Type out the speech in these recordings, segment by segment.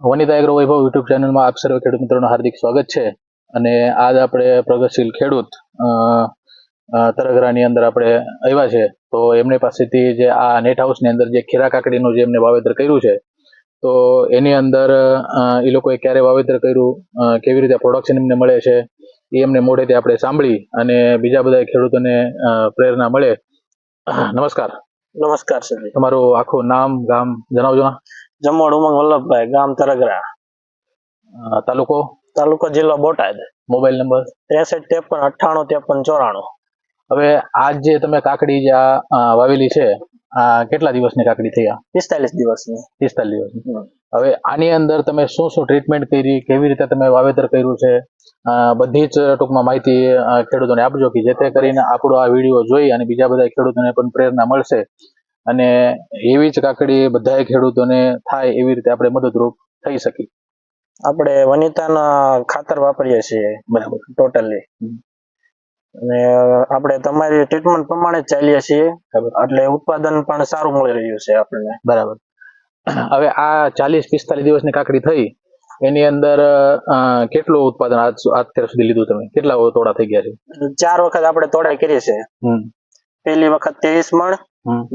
Vanita agro વૈભવ YouTube ચેનલમાં આપ સર્વે ખેડૂત મિત્રોનું હાર્દિક સ્વાગત છે. અને આજ આપણે પ્રગતિશીલ ખેડૂત તરગરાની અંદર આપણે આવ્યા છે. તો એમની પાસેથી જે આ નેટ હાઉસની અંદર જે ખીરા કાકડીનું જે એમને વાવેતર કર્યું છે તો એની અંદર એ લોકોએ ક્યારે વાવેતર કર્યું કેવી રીતે પ્રોડક્શન એમને મળે છે એ એમને મોઢેથી આપણે સાંભળી અને બીજા બધા ખેડૂતોને પ્રેરણા મળે. નમસ્કાર. નમસ્કાર સર તમારું આખું નામ ગામ જણાવજો. જમોડ ઉમંગ વલ્લભભાઈ ગામ તરગરા. અ, તાલુકો? તાલુકો જિલ્લો બોટાદ. Mobile number? ત્રેસઠ ત્રેપન અઠ્ઠાણું ત્રેપન ચોરાણું. હવે આજ જે તમે કાકડી જે આ અ, વાવેલી છે આ કેટલા દિવસની કાકડી થઈ આ? પિસ્તાલીસ દિવસની. પિસ્તાલીસ દિવસ હમ. હવે આની અંદર તમે શું શું ટ્રીટમેન્ટ કરી કેવી રીતે તમે વાવેતર કર્યું છે? અ, બધી જ ટૂંકમાં માહિતી અ, ખેડૂતોને આપજો કે જેથી કરીને આપણો આ વીડિયો જોઈ અને બીજા બધા ખેડૂતોને પણ પ્રેરણા મળશે. અને એવી જ કાકડી બધા ખેડૂતોને થાય એવી રીતે આપણે મદદરૂપ થઈ શકીએ. આપણે વનિતાના ખાતર વાપરીએ છીએ. બરાબર. ટોટલી અને આપણે તમારી ટ્રીટમેન્ટ પ્રમાણે ચાલીએ છીએ. એટલે ઉત્પાદન પણ સારું મળી રહ્યું છે આપણને. બરાબર. હવે આ ચાલીસ પિસ્તાલીસ દિવસની કાકડી થઈ એની અંદર કેટલું ઉત્પાદન અત્યાર સુધી લીધું તમે? કેટલા તોડા થઈ ગયા છે? ચાર વખત આપણે તોડાઈ કરીએ છીએ પહેલી વખત ત્રેવીસ મણ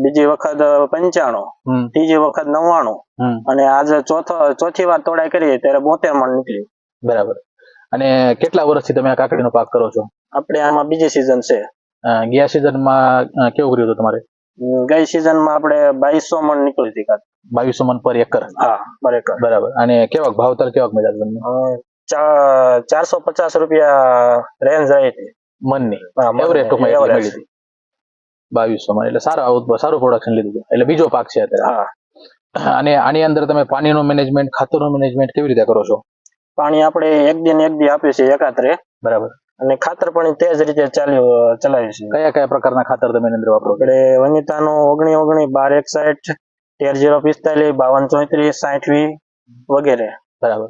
બીજી વખત પંચાણું ત્રીજી વખત નવ્વાણું. અને આજે ચોથો ચોથી વાર તોડાઈ કરીએ ત્યારે બોતેર મણ નીકળી. બરાબર. અને કેટલા વર્ષથી તમે આ કાકડીનો પાક કરો છો? આપણે આમાં બીજી સિઝન છે. ગયા સિઝનમાં કેવું કર્યું હતું તમારે? ગઈ સિઝનમાં આપણે બાવીસો મણ નીકળી હતી. બાવીસો મન પર એકર. હા બરેકર બરાબર. અને કેવાક ભાવતર કેવાક મળ્યા તમને? ચારસો પચાસ રૂપિયા રેન્જ રહી હતી. મનની એવરેજ ટૂંકમાં મળી હતી. બાવીસો માં એટલે સારા સારું પ્રોડક્શન લીધું હતું. એટલે બીજો પાક છે અત્યારે. હા. અને આની અંદર તમે પાણીનું મેનેજમેન્ટ ખાતરનું મેનેજમેન્ટ કેવી રીતે કરો છો? પાણી આપણે એક દિન એક દી આપીએ છીએ એકાત્રે. બરાબર. અને ખાતર પણ તે જ રીતે ચાલ્યું ચલાવીએ છીએ. કયા કયા પ્રકારના ખાતર તમે અંદર વાપરો એટલે વનિતાનું ઓગણી ઓગણી બાર એકસાઠ તેર જીરો પિસ્તાલીસ બાવન ચોત્રીસ સાઠ વી વગેરે. બરાબર.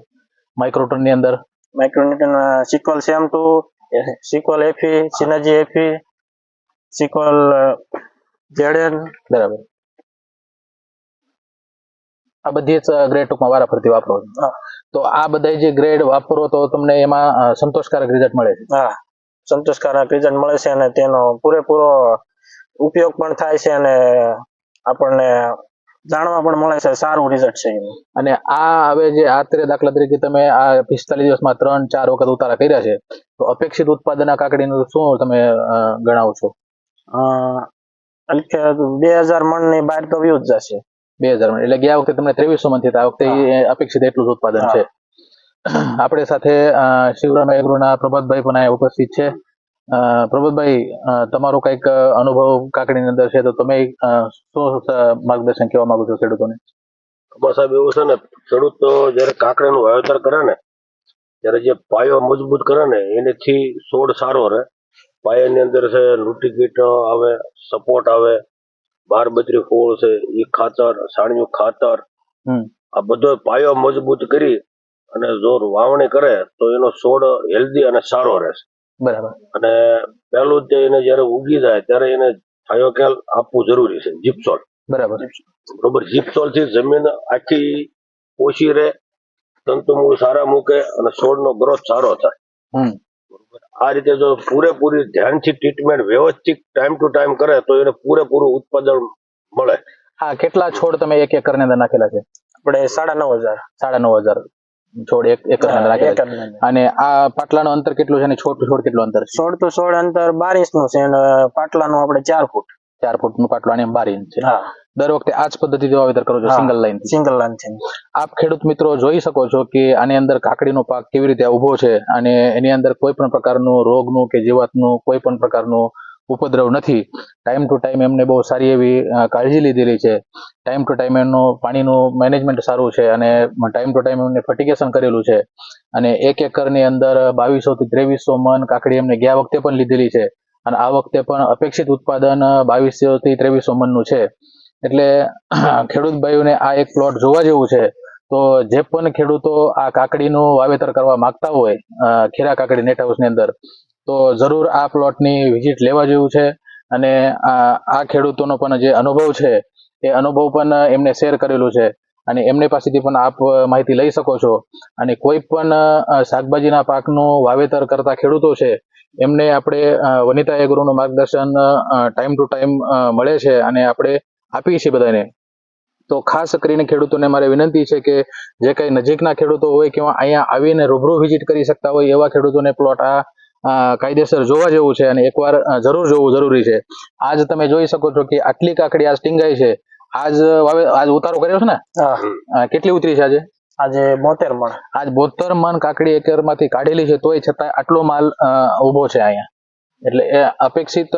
માઇક્રોટનની અંદર? માઇક્રોન્યુટન સિક્વલ સેમ ટુ સિક્વલ એફી સિનર્જી એફી સિક્વલ જેડેન બરાબર. આ બધી જ ગ્રેડ ટૂંકમાં વારાફરતી વાપરો છો. તો આ બધા જે ગ્રેડ વાપરો તો તમને એમાં સંતોષકારક રિઝલ્ટ મળે છે. હા. સંતોષકારક રિઝલ્ટ મળે છે અને તેનો પૂરેપૂરો ઉપયોગ પણ થાય છે અને આપણને જાણવા પણ મળે છે સારું રિઝલ્ટ છે અને આ હવે જે આત્રે દાખલા તરીકે તમે આ પિસ્તાલીસ દિવસમાં ત્રણ ચાર વખત ઉતારા કર્યા છે તો અપેક્ષિત ઉત્પાદન આ કાકડીનું શું તમે ગણાવો છો? બે હજાર મણની બહાર તો વ્યૂ જ જશે. બે હજાર એટલે ગયા વખતે તમને ત્રેવીસો મન થયા આ વખતે અપેક્ષિત એટલું જ ઉત્પાદન છે. આપણે સાથે શિવરામ એગ્રોના પ્રભાતભાઈ પણ અહીંયા ઉપસ્થિત છે. અ, પ્રભાતભાઈ તમારો કંઈક અનુભવ કાકડીની અંદર છે તો તમે શું માર્ગદર્શન કહેવા માંગો છો ખેડૂતોને? બસ સાહેબ એવું છે ને ખેડૂત તો જયારે કાકડીનું વાવેતર કરે ને ત્યારે જે પાયો મજબૂત કરે ને એનેથી છોડ સારો રહે. પાયાની અંદર છે લૂંટી કીટ આવે સપોર્ટ આવે બાર ફોળ છે એ ખાતર સાણિયું ખાતર. આ બધો પાયો મજબૂત કરી અને જો વાવણી કરે તો એનો છોડ હેલ્ધી અને સારો રહેશે. બરાબર. અને પહેલું જ એને જયારે ઉગી જાય ત્યારે એને થાયોકેલ આપવું જરૂરી છે જીપસોલ બરાબર. બરોબર જીપસોલથી જમીન આખી ઓછી રહે તંતુમૂળ સારા મૂકે અને છોડનો ગ્રોથ સારો થાય. આ રીતે જો પૂરેપૂરી ધ્યાનથી ટ્રીટમેન્ટ વ્યવસ્થિત ટાઈમ ટુ ટાઈમ કરે તો એને પૂરેપૂરું ઉત્પાદન મળે. હા કેટલા છોડ તમે એક એકરની અંદર નાખેલા છે? આપણે સાડા નવ હજાર. સાડા નવ હજાર છોડ એક અંદર નાખેલા છે. અને આ પાટલાનું અંતર કેટલું છે અને છોડ ટુ છોડ કેટલું અંતર છોડ તો છોડ અંતર બાર ઇંચનું છે અને પાટલાનું આપણે ચાર ફૂટ. ચાર ફૂટનું પાટલું અને બાર ઇંચ છે. હા. દર વખતે આ જ પદ્ધતિથી વાવેતર કરો છો સિંગલ લાઈન સિંગલ લાઈન છે આપ ખેડૂત મિત્રો જોઈ શકો છો કે આની અંદર કાકડીનો પાક કેવી રીતે ઊભો છે અને એની અંદર કોઈ પણ પ્રકારનું રોગનું કે જીવાતનું કોઈ પણ પ્રકારનું ઉપદ્રવ નથી. ટાઈમ ટુ ટાઈમ એમને બહુ સારી એવી કાળજી લીધેલી છે. ટાઈમ ટુ ટાઈમ એમનું પાણીનું મેનેજમેન્ટ સારું છે અને ટાઈમ ટુ ટાઈમ એમને ફર્ટિગેશન કરેલું છે. અને એક એકરની અંદર બાવીસો થી ત્રેવીસો મન કાકડી એમને ગયા વખતે પણ લીધેલી છે. અને આ વખતે પણ અપેક્ષિત ઉત્પાદન બાવીસો થી ત્રેવીસો મનનું છે. એટલે ખેડૂત ભાઈઓને આ એક પ્લોટ જોવા જેવું છે, તો જે પણ ખેડૂતો આ કાકડીનું વાવેતર કરવા માંગતા હોય ખેરા કાકડી નેટ હાઉસની અંદર, તો જરૂર આ પ્લોટની વિઝિટ લેવા જેવું છે. અને આ ખેડૂતોનો પણ જે અનુભવ છે, એ અનુભવ પણ એમને શેર કરેલું છે. અને એમની પાસેથી પણ આપ માહિતી લઈ શકો છો. અને કોઈ પણ શાકભાજીના પાકનું વાવેતર કરતા ખેડૂતો છે, એમને આપણે વનિતા એગ્રોનું માર્ગદર્શન ટાઈમ ટુ ટાઈમ મળે છે. અને આપણે આપીએ છીએ બધાને. તો ખાસ કરીને ખેડૂતોને મારે વિનંતી છે કે જે કઈ નજીકના ખેડૂતો હોય કે અહીંયા આવીને રૂબરૂ વિઝિટ કરી શકતા હોય એવા ખેડૂતોને પ્લોટ આ કાયદેસર જોવા જેવું છે અને એકવાર જરૂર જોવું જરૂરી છે. આજ તમે જોઈ શકો છો કે આટલી કાકડી આજ ટીંગાઈ છે. આજ વાવે આજ ઉતારો કર્યો છે ને? કેટલી ઉતરી છે આજે? આજે બોતેર મણ. આજ બોતેર મણ કાકડી એકરમાંથી કાઢેલી છે તોય છતાં આટલો માલ ઊભો ઊભો છે અહીંયા. એટલે અપેક્ષિત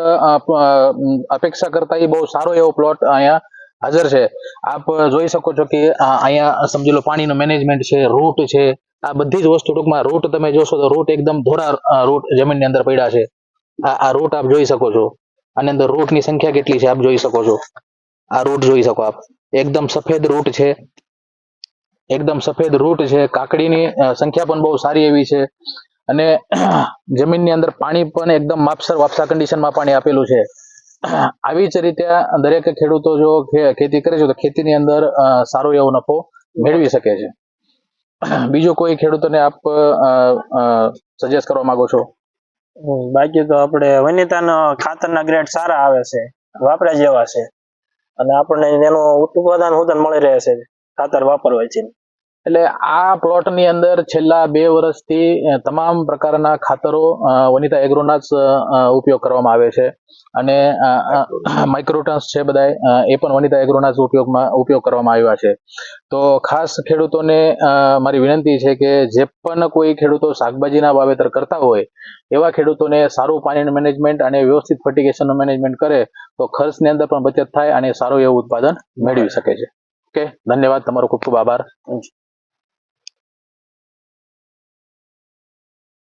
અપેક્ષા કરતા એ બહુ સારો એવો પ્લોટ અહીંયા હાજર છે. આપ જોઈ શકો છો કે અહીંયા સમજી લો પાણીનું મેનેજમેન્ટ છે, રૂટ છે, આ બધી જ વસ્તુ ટૂંકમાં રૂટ તમે જોશો તો રૂટ એકદમ ધોરા રૂટ જમીનની અંદર પડ્યા છે. આ આ રૂટ આપ જોઈ શકો છો. આની અંદર રૂટની સંખ્યા કેટલી છે આપ જોઈ શકો છો. આ રૂટ જોઈ શકો આપ. એકદમ સફેદ રૂટ છે. એકદમ સફેદ રૂટ છે. કાકડીની સંખ્યા પણ બહુ સારી એવી છે. અને જમીનની અંદર પાણી પણ એકદમ માપસર વાપસા કન્ડિશનમાં પાણી આપેલું છે. આવી જ રીતે દરેક ખેડૂતો જો ખેતી કરે છે તો ખેતીની અંદર સારો એવો નફો મેળવી શકે છે. બીજું કોઈ ખેડૂતોને આપ સજેસ્ટ કરવા માંગો છો? બાકી તો આપણે વનિતાના ખાતરના ગ્રેડ સારા આવે છે, વાપરા જેવા છે. અને આપણને એનું ઉત્પાદન ઉત્પાદન મળી રહે છે, ખાતર વાપરવાથી. એટલે આ પ્લોટની અંદર છેલ્લા બે વર્ષથી તમામ પ્રકારના ખાતરો વનિતા એગ્રોના જ ઉપયોગ કરવામાં આવે છે. અને માઇક્રોટન્સ છે બધા એ પણ વનિતા એગ્રોના જ ઉપયોગમાં, ઉપયોગ કરવામાં આવ્યા છે. તો ખાસ ખેડૂતોને મારી વિનંતી છે કે જે પણ કોઈ ખેડૂતો શાકભાજીના વાવેતર કરતા હોય, એવા ખેડૂતોને સારું પાણીનું મેનેજમેન્ટ અને વ્યવસ્થિત ફર્ટિગેશનનું મેનેજમેન્ટ કરે, તો ખર્ચની અંદર પણ બચત થાય અને સારું એવું ઉત્પાદન મેળવી શકે છે. ઓકે? ધન્યવાદ. તમારો ખૂબ ખૂબ આભાર.